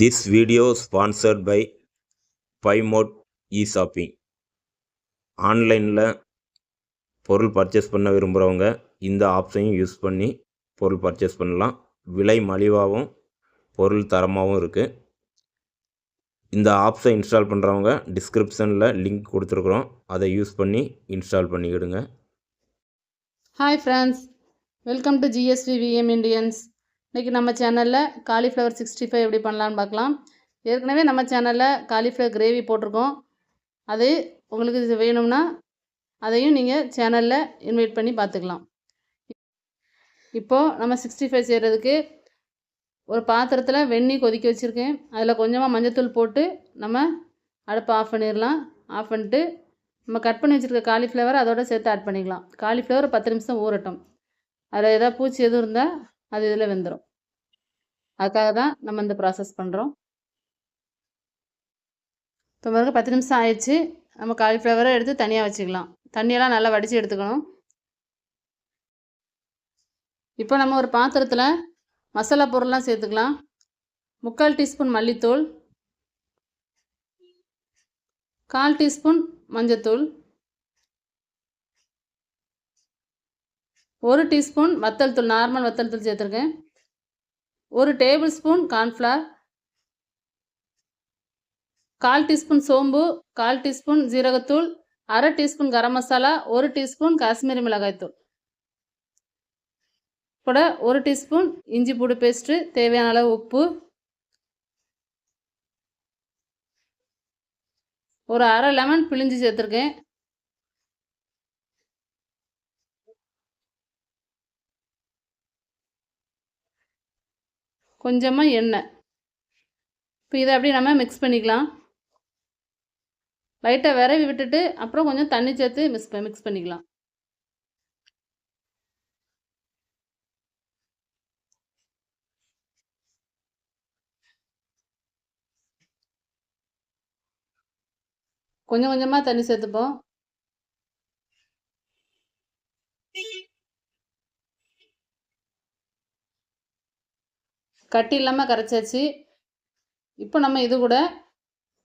This video sponsored by பைமோட் e shopping ஆன்லைனில் பொருள் பர்ச்சேஸ் பண்ண விரும்புகிறவங்க இந்த ஆப்ஷனையும் யூஸ் பண்ணி பொருள் பர்ச்சேஸ் பண்ணலாம். விலை மலிவாகவும் பொருள் தரமாகவும் இருக்குது இந்த ஆப்ஸை இன்ஸ்டால் பண்ணுறவங்க டிஸ்கிரிப்ஷனில் லிங்க் கொடுத்துருக்குறோம். அதை யூஸ் பண்ணி install பண்ணிக்கிடுங்க. Hi friends welcome to GSV VM Indians இன்றைக்கி நம்ம சேனலில் காலிஃப்ளவர் சிக்ஸ்டி ஃபைவ் எப்படி பண்ணலான்னு பார்க்கலாம். ஏற்கனவே நம்ம சேனலில் காலிஃப்ளவர் கிரேவி போட்டிருக்கோம். அது உங்களுக்கு இது வேணும்னா அதையும் நீங்கள் சேனலில் இன்வைட் பண்ணி பார்த்துக்கலாம். இப்போது நம்ம சிக்ஸ்டி ஃபைவ் செய்கிறதுக்கு ஒரு பாத்திரத்தில் வெந்நீர் கொதிக்க வச்சுருக்கேன். அதில் கொஞ்சமாக மஞ்சத்தூள் போட்டு நம்ம அடுப்பை ஆஃப் பண்ணிடலாம். ஆஃப் பண்ணிட்டு நம்ம கட் பண்ணி வச்சுருக்க காலிஃப்ளவர் அதோட சேர்த்து ஆட் பண்ணிக்கலாம். காலிஃப்ளவர் பத்து நிமிஷம் ஊறட்டும். அதில் எதாவது பூச்சி எதுவும் இருந்தால் அது இதில் வெந்துடும் அதுக்காக தான் நம்ம இந்த ப்ராசஸ் பண்ணுறோம் இப்போ பிறகு பத்து நிமிஷம் ஆயிடுச்சு. நம்ம காலிஃப்ளவரை எடுத்து தனியாக வச்சுக்கலாம். தண்ணியெல்லாம் நல்லா வடித்து எடுத்துக்கணும். இப்போ நம்ம ஒரு பாத்திரத்தில் மசாலா பொருள்லாம் சேர்த்துக்கலாம். முக்கால் டீஸ்பூன் மல்லித்தூள். கால் டீஸ்பூன் மஞ்சத்தூள். ஒரு டீஸ்பூன் வத்தல் தூள் நார்மல் வத்தல் தூள் சேர்த்துருக்கேன். ஒரு டேபிள் ஸ்பூன் கார்ன்ஃப்ளவர். கால் டீஸ்பூன் சோம்பு கால் டீஸ்பூன் ஜீரகத்தூள் அரை டீஸ்பூன் கரம் மசாலா ஒரு டீஸ்பூன் காஷ்மீரி மிளகாய்த்தூள் கூட ஒரு டீஸ்பூன் இஞ்சி பூடு பேஸ்ட்டு தேவையான அளவு உப்பு. ஒரு அரை லெமன் பிழிஞ்சு சேர்த்துருக்கேன். கொஞ்சமாக எண்ணெய். இப்போ இதை அப்படியே நம்ம மிக்ஸ் பண்ணிக்கலாம். லைட்டாக விரவி விட்டுட்டு அப்புறம் கொஞ்சம் தண்ணி சேர்த்து மிக்ஸ் மிக்ஸ் பண்ணிக்கலாம். கொஞ்சம் கொஞ்சமாக தண்ணி சேர்த்துப்போம். கட்டி இல்லாமல் கரைச்சாச்சு. இப்போ நம்ம இது கூட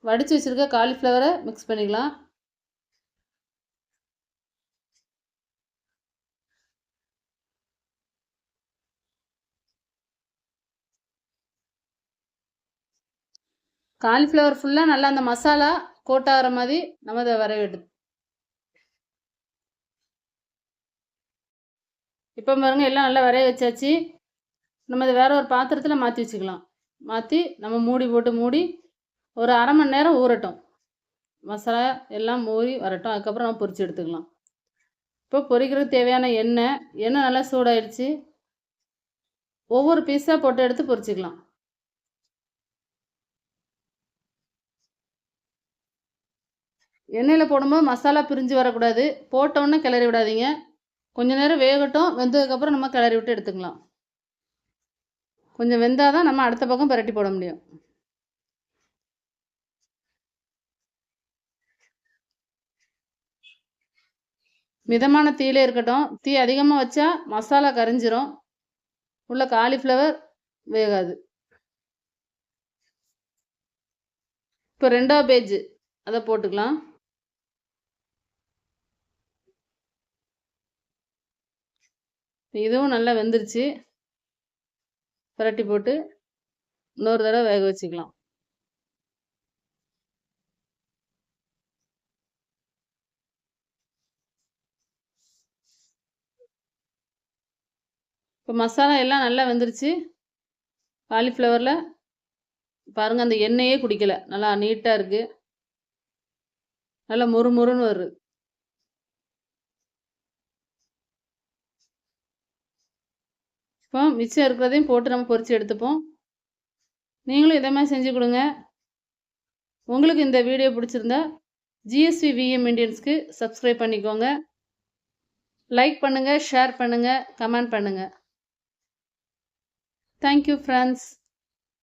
வடித்து வச்சுருக்க காலிஃப்ளவரை மிக்ஸ் பண்ணிக்கலாம். காலிஃப்ளவர் ஃபுல்லாக நல்லா அந்த மசாலா கோட் ஆகிற மாதிரி நம்ம அதை வரவிடு இப்போ பாருங்க எல்லாம் நல்லா வரைய வச்சாச்சு. நம்ம அதை வேற ஒரு பாத்திரத்தில் மாற்றி வச்சுக்கலாம். மாற்றி நம்ம மூடி போட்டு மூடி ஒரு அரை மணி நேரம் ஊறட்டும். மசாலா எல்லாம் ஊறி வரட்டும். அதுக்கப்புறம் நம்ம பொரித்து எடுத்துக்கலாம். இப்போ பொரிக்கிறதுக்கு தேவையான எண்ணெய் எண்ணெய் நல்லா சூடாயிடுச்சு. ஒவ்வொரு பீஸாக போட்டு எடுத்து பொரிச்சிக்கலாம். எண்ணெயில் போடும்போது மசாலா பிரிஞ்சு வரக்கூடாது. போட்டோன்னே கிளறி விடாதீங்க கொஞ்சம் நேரம் வேகட்டும். வெந்ததுக்கப்புறம் நம்ம கிளறி விட்டு எடுத்துக்கலாம். கொஞ்சம் வெந்தால் தான் நம்ம அடுத்த பக்கம் பரட்டி போட முடியும். மிதமான தீயிலே இருக்கட்டும். தீ அதிகமாக வச்சா மசாலா கரைஞ்சிரும். உள்ள காலிஃப்ளவர் வேகாது. இப்போ ரெண்டாவது பேஜ். அதை போட்டுக்கலாம். இதுவும் நல்லா வெந்துருச்சு. புரட்டி போட்டு இன்னொரு தடவை வேக வச்சுக்கலாம். இப்போ மசாலா எல்லாம் நல்லா வெந்துருச்சு. காலிஃப்ளவரில் பாருங்கள் அந்த எண்ணெயே குடிக்கலை. நல்லா நீட்டாக இருக்குது நல்லா முறுமுறுன்னு வருது. இப்போ மிச்சம் இருக்கிறதையும் போட்டு நம்ம பொறிச்சு எடுத்துப்போம். நீங்களும் இதே மாதிரி செஞ்சு கொடுங்க. உங்களுக்கு இந்த வீடியோ பிடிச்சிருந்தா ஜிஎஸ்வி விஎம் இண்டியன்ஸ்க்கு சப்ஸ்கிரைப் பண்ணிக்கோங்க. லைக் பண்ணுங்கள் ஷேர் பண்ணுங்கள் கமெண்ட் பண்ணுங்கள் தேங்க்யூ ஃப்ரெண்ட்ஸ்